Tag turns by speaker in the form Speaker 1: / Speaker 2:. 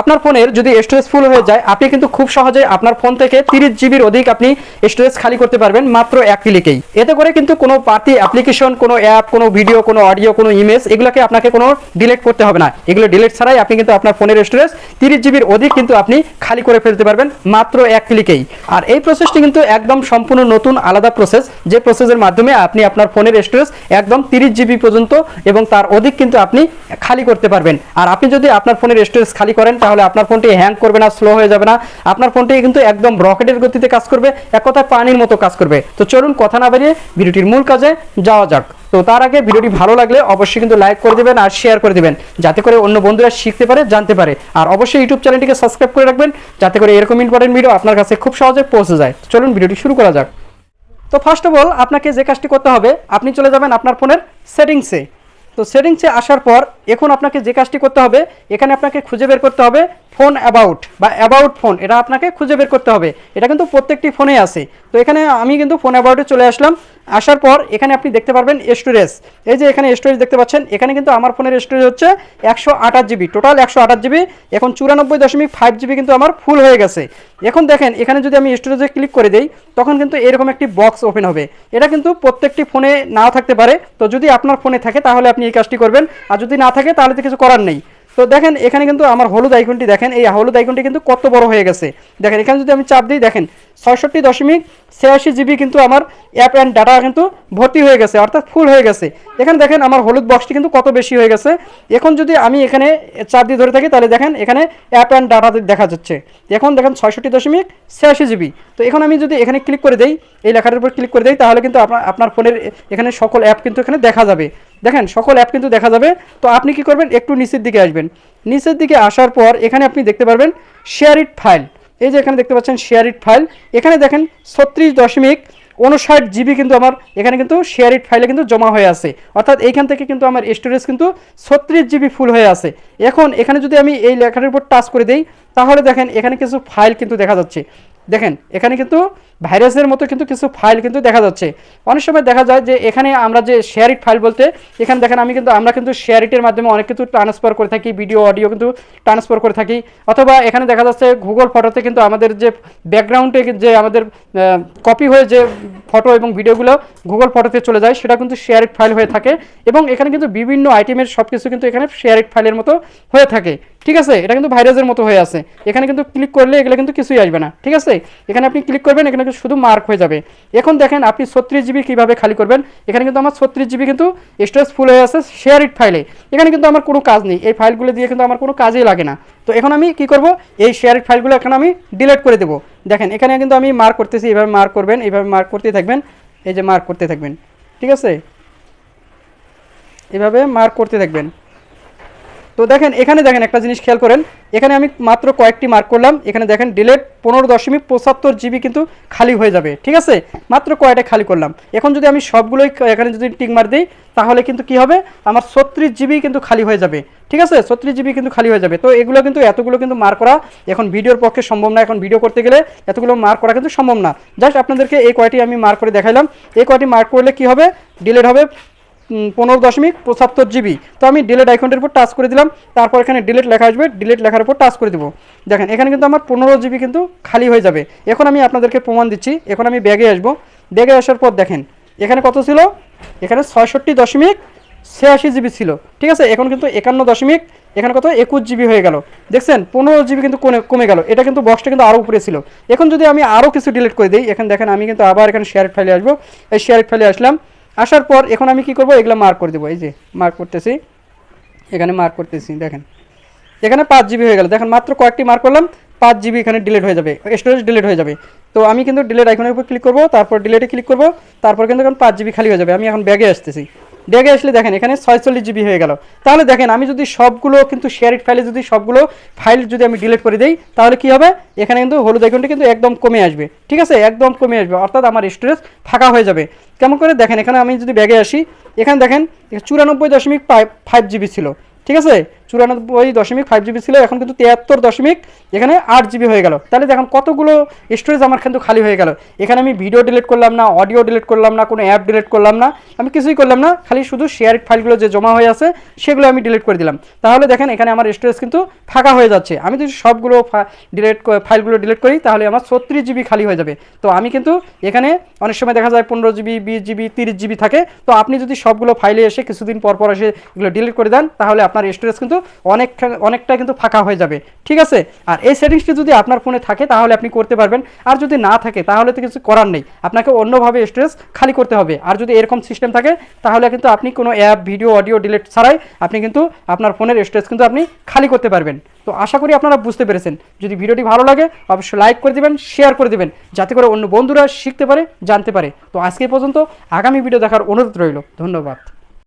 Speaker 1: আপনার ফোনের যদি স্টোরেজ ফুল হয়ে যায়, আপনি কিন্তু খুব সহজে আপনার ফোন থেকে তিরিশ জিবির অধিক আপনি স্টোরেজ খালি করতে পারবেন মাত্র এক ক্লিকেই এতে করে কিন্তু কোনো পার্টি অ্যাপ্লিকেশন কোনো অ্যাপ কোনো ভিডিও কোনো অডিও কোনো ইমেজ এগুলোকে আপনাকে কোনো ডিলিট করতে হবে না। এগুলো ডিলিট ছাড়াই আপনি কিন্তু আপনার ফোনের স্টোরেজ তিরিশ জিবির অধিক কিন্তু আপনি খালি করে ফেলতে পারবেন মাত্র এক ক্লিকেই আর এই প্রসেসটি কিন্তু একদম সম্পূর্ণ নতুন, আলাদা প্রসেস যে প্রসেসের মাধ্যমে আপনি আপনার ফোনের স্টোরেজ একদম তিরিশ জিবি পর্যন্ত এবং তার অধিক কিন্তু আপনি খালি করতে পারবেন। আর আপনি যদি আপনার ফোনের স্টোরেজ খালি করেন তাহলে আপনার ফোনটি হ্যাং করবে না স্লো হয়ে যাবে না। আপনার ফোনটি কিন্তু একদম রকেটের গতিতে কাজ করবে, এক কথায় পানির মতো কাজ করবে। তো চলুন কথা না বাড়িয়ে ভিডিওটির মূল কাজে যাওয়া যাক। তো তার আগে ভিডিওটি ভালো লাগলে অবশ্যই কিন্তু লাইক করে দেবেন আর শেয়ার করে দেবেন, যাতে করে অন্য বন্ধুরা শিখতে পারে, জানতে পারে। আর অবশ্যই ইউটিউব চ্যানেলটিকে সাবস্ক্রাইব করে রাখবেন, যাতে করে এরকম ইম্পর্টেন্ট ভিডিও আপনার কাছে খুব সহজে পৌঁছে যায়। চলুন ভিডিওটি শুরু করা যাক। তো ফার্স্ট অফ অল আপনাকে যে কাজটি করতে হবে, আপনি চলে যাবেন আপনার ফোনের সেটিংসে তো সেটিংসে আসার পর এখন আপনাকে যে কাজটি করতে হবে, এখানে আপনাকে খুঁজে বের করতে হবে। ফোন অ্যাবাউট বা অ্যাবাউট ফোন এটা আপনাকে খুঁজে বের করতে হবে। এটা কিন্তু প্রত্যেকটি ফোনে আছে। তো এখানে আমি কিন্তু ফোন অ্যাবাউটে চলে আসলাম। আসার পর এখানে আপনি দেখতে পারবেন স্টোরেজ এই যে এখানে স্টোরেজ দেখতে পাচ্ছেন, এখানে কিন্তু আমার ফোনের স্টোরেজ হচ্ছে একশো আঠাশ জিবি টোটাল একশো আঠাশ জিবি এখন চুরানব্বই দশমিক ফাইভ জিবি কিন্তু আমার ফুল হয়ে গেছে। এখন দেখেন, এখানে যদি আমি স্টোরেজে ক্লিক করে দিই, তখন কিন্তু এরকম একটি বক্স ওপেন হবে। এটা কিন্তু প্রত্যেকটি ফোনে নাও থাকতে পারে। তো যদি আপনার ফোনে থাকে, তাহলে আপনি এই কাজটি করবেন। আর যদি না থাকে, তাহলে তো কিছু করার নেই। তো দেখেন, এখানে কিন্তু আমার হলুদ আইকনটি দেখেন, এই হলুদ আইকনটি কিন্তু কত বড় হয়ে গেছে। দেখেন, এখানে যদি আমি চাপ দিই, দেখেন, ছয়ষট্টি দশমিক ছিয়াশি জিবি কিন্তু আমার অ্যাপ অ্যান্ড ডাটা কিন্তু ভর্তি হয়ে গেছে, অর্থাৎ ফুল হয়ে গেছে। এখানে দেখেন, আমার হলুদ বক্সটি কিন্তু কত বেশি হয়ে গেছে। এখন যদি আমি এখানে চাপ দিয়ে ধরে থাকি, তাহলে দেখেন, এখানে অ্যাপ অ্যান্ড ডাটা দেখা যাচ্ছে। এখন দেখেন, ছয়ষট্টি দশমিক ছিয়াশি জিবি। তো এখন আমি যদি এখানে ক্লিক করে দেই, এই লেখাটার উপর ক্লিক করে দেই, তাহলে কিন্তু আপনার আপনার ফোনের এখানে সকল অ্যাপ কিন্তু এখানে দেখা যাবে। দেখেন, সকল অ্যাপ কিন্তু দেখা যাবে। তো আপনি কি করবেন? একটু নিচের দিকে আসবেন। নিচের দিকে আসার পর এখানে আপনি দেখতে পারবেন শেয়ার ইট ফাইল এই যে এখানে দেখতে পাচ্ছেন শেয়ার ইট ফাইল এখানে দেখেন ছত্রিশ দশমিক উনষাট জিবি কিন্তু আমার এখানে কিন্তু শেয়ার ইট ফাইলে কিন্তু জমা হয়ে আছে। অর্থাৎ এইখান থেকে কিন্তু আমার স্টোরেজ কিন্তু ছত্রিশ জিবি ফুল হয়ে আছে। এখন এখানে যদি আমি এই লেখাটার উপর টাচ করে দিই, তাহলে দেখেন এখানে কিছু ফাইল কিন্তু দেখা যাচ্ছে। দেখেন, এখানে কিন্তু ভাইরাসের মতো কিন্তু কিছু ফাইল কিন্তু দেখা যাচ্ছে। অনেক সময় দেখা যায় যে এখানে আমরা যে শেয়ার ইট ফাইল বলতে, এখানে দেখেন আমি কিন্তু, আমরা কিন্তু শেয়ার ইটের মাধ্যমে অনেক কিছু ট্রান্সফার করে থাকি ভিডিও অডিও কিন্তু ট্রান্সফার করে থাকি। অথবা এখানে দেখা যাচ্ছে গুগল ফটোতে কিন্তু আমাদের যে ব্যাকগ্রাউন্ডে যে আমাদের কপি হয়ে যে ফটো এবং ভিডিওগুলো গুগল ফটোতে চলে যায়, সেটা কিন্তু শেয়ার ইট ফাইল হয়ে থাকে। এবং এখানে কিন্তু বিভিন্ন আইটেমের সব কিছু কিন্তু এখানে শেয়ার ইট ফাইলের মতো হয়ে থাকে। ঠিক আছে? এটা কিন্তু ভাইরাসের মতো হয়ে আছে। এখানে কিন্তু ক্লিক করলে এগুলো কিন্তু কিছুই আসবে না। ঠিক আছে? এখানে আপনি ক্লিক করবেন, এখানে কিন্তু শুধু মার্ক হয়ে যাবে। এখন দেখেন আপনি ছত্রিশ জিবি কীভাবে খালি করবেন? এখানে কিন্তু আমার ছত্রিশ জিবি কিন্তু স্টোরেজ ফুল হয়ে আছে শেয়ার ইট ফাইলে এখানে কিন্তু আমার কোনো কাজ নেই। এই ফাইলগুলো দিয়ে কিন্তু আমার কোনো কাজেই লাগে না। তো এখন আমি কি করব? এই শেয়ার ইট ফাইলগুলো এখন আমি ডিলিট করে দেবো। দেখেন, এখানে কিন্তু আমি মার্ক করতেছি এইভাবে মার্ক করবেন এইভাবে মার্ক করতেই থাকবেন। এই যে মার্ক করতে থাকবেন। ঠিক আছে? এভাবে মার্ক করতে থাকবেন। তো দেখেন, এখানে দেখেন একটা জিনিস খেয়াল করেন। এখানে আমি মাত্র কয়েকটি মার্ক করলাম। এখানে দেখেন ডিলেট পনেরো দশমিক পঁচাত্তর জিবি কিন্তু খালি হয়ে যাবে, ঠিক আছে? মাত্র কয়টা খালি করলাম। এখন যদি আমি সবগুলোই এখানে যদি টিক মার দিই, তাহলে কিন্তু কি হবে? আমার ছত্রিশ জিবি কিন্তু খালি হয়ে যাবে, ঠিক আছে? ছত্রিশ জিবি কিন্তু খালি হয়ে যাবে। তো এগুলো কিন্তু এতগুলো কিন্তু মার্ক করা এখন ভিডিওর পক্ষে সম্ভব না। এখন ভিডিও করতে গেলে এতগুলো মার্ক করা কিন্তু সম্ভব না। জাস্ট আপনাদেরকে এই কয়টি আমি মার্ক করে দেখাইলাম। এই কয়টি মার্ক করলে কি হবে? ডিলেট হবে। পনেরো দশমিক পঁচাত্তর জিবি। তো আমি ডিলেট আইকনটির উপর টাচ করে দিলাম, তারপর এখানে ডিলেট লেখা আসবে ডিলেট লেখার উপর টাচ করে দেবো। দেখেন, এখানে কিন্তু আমার পনেরো জিবি কিন্তু খালি হয়ে যাবে। এখন আমি আপনাদেরকে প্রমাণ দিচ্ছি, এখন আমি ব্যাগে আসব। ব্যাগে আসার পর দেখেন, এখানে কত ছিল? এখানে ছয়ষট্টি দশমিক ছিয়াশি জিবি ছিল, ঠিক আছে? এখন কিন্তু একান্ন দশমিক, এখানে কত? একুশ জিবি হয়ে গেল। দেখছেন, পনেরো জিবি কিন্তু কমে কমে গেল। এটা কিন্তু বক্সটা কিন্তু আরও উপরে ছিল। এখন যদি আমি আরও কিছু ডিলিট করে দিই, এখানে দেখেন, আমি কিন্তু আবার এখানে শেয়ার ফাইলে আসব। এই শেয়ার ফাইলে আসলাম। আসার পর এখন আমি কি করব? এগুলো মার্ক করে দেবো। এই যে মার্ক করতেছি। এখানে মার্ক করতেছি, দেখেন। এখানে পাঁচ জিবি হয়ে গেল। দেখেন, মাত্র কয়েকটি মার্ক করলাম, পাঁচ জিবি এখানে ডিলিট হয়ে যাবে। স্টোরেজ ডিলিট হয়ে যাবে। তো আমি কিন্তু ডিলেট আইকনের উপর ক্লিক করব, তারপর ডিলেটে ক্লিক করব, তারপর কিন্তু এখন পাঁচ জিবি খালি হয়ে যাবে। আমি এখন ব্যাগে আসতেছি। ব্যাগে আসলে দেখেন, এখানে ছয়চল্লিশ জিবি হয়ে গেল। তাহলে দেখেন, আমি যদি সবগুলো কিন্তু শেয়ারিড ফাইলে যদি সবগুলো ফাইল যদি আমি ডিলিট করে দিই, তাহলে কি হবে? এখানে কিন্তু হলুদ আইকনটা কিন্তু একদম কমে আসবে। ঠিক আছে? একদম কমে আসবে। অর্থাৎ আমার স্টোরেজ ফাঁকা হয়ে যাবে। কেমন করে? দেখেন, এখানে আমি যদি ব্যাগে আসি, এখানে দেখেন, চুরানব্বই দশমিক ফাইভ জিবি ছিল। ঠিক আছে? চুরানব্বই দশমিক ফাইভ জিবি ছিল, এখন কিন্তু তিয়াত্তর দশমিক, এখানে আট জিবি হয়ে গেল। তাহলে দেখুন কতগুলো স্টোরেজ আমার কিন্তু খালি হয়ে গেল। এখানে আমি ভিডিও ডিলিট করলাম না অডিও ডিলিট করলাম না, কোনো অ্যাপ ডিলিট করলাম না, আমি কিছুই করলাম না, খালি শুধু শেয়ার ফাইলগুলো যে জমা হয়ে আছে, সেগুলো আমি ডিলিট করে দিলাম। তাহলে দেখেন এখানে আমার স্টোরেজ কিন্তু ফাঁকা হয়ে যাচ্ছে। আমি যদি সবগুলো ডিলিট ফাইলগুলো ডিলিট করি, তাহলে আমার ছত্রিশ জিবি খালি হয়ে যাবে। তো আমি কিন্তু এখানে অনেক সময় দেখা যায় পনেরো জিবি বিশ জিবি তিরিশ জিবি থাকে। তো আপনি যদি সবগুলো ফাইলে এসে কিছুদিন পর পর এসে এগুলো ডিলিট করে দেন, তাহলে আপনার স্টোরেজ কিন্তু অনেক অনেকটা কিন্তু ফাঁকা হয়ে যাবে। ঠিক আছে? আর এই সেটিংসটি যদি আপনার ফোনে থাকে, তাহলে আপনি করতে পারবেন। আর যদি না থাকে, তাহলে তো কিছু করার নেই। আপনাকে অন্যভাবে স্টোরেজ খালি করতে হবে। আর যদি এরকম সিস্টেম থাকে, তাহলে কিন্তু আপনি কোনো অ্যাপ ভিডিও অডিও ডিলিট ছাড়াই আপনি কিন্তু আপনার ফোনের স্টোরেজ কিন্তু আপনি খালি করতে পারবেন। তো আশা করি আপনারা বুঝতে পেরেছেন। যদি ভিডিওটি ভালো লাগে, অবশ্যই লাইক করে দিবেন শেয়ার করে দিবেন, যাতে করে অন্য বন্ধুরা শিখতে পারে, জানতে পারে। তো আজকে পর্যন্ত আগামী ভিডিও দেখার অনুরোধ রইল। ধন্যবাদ।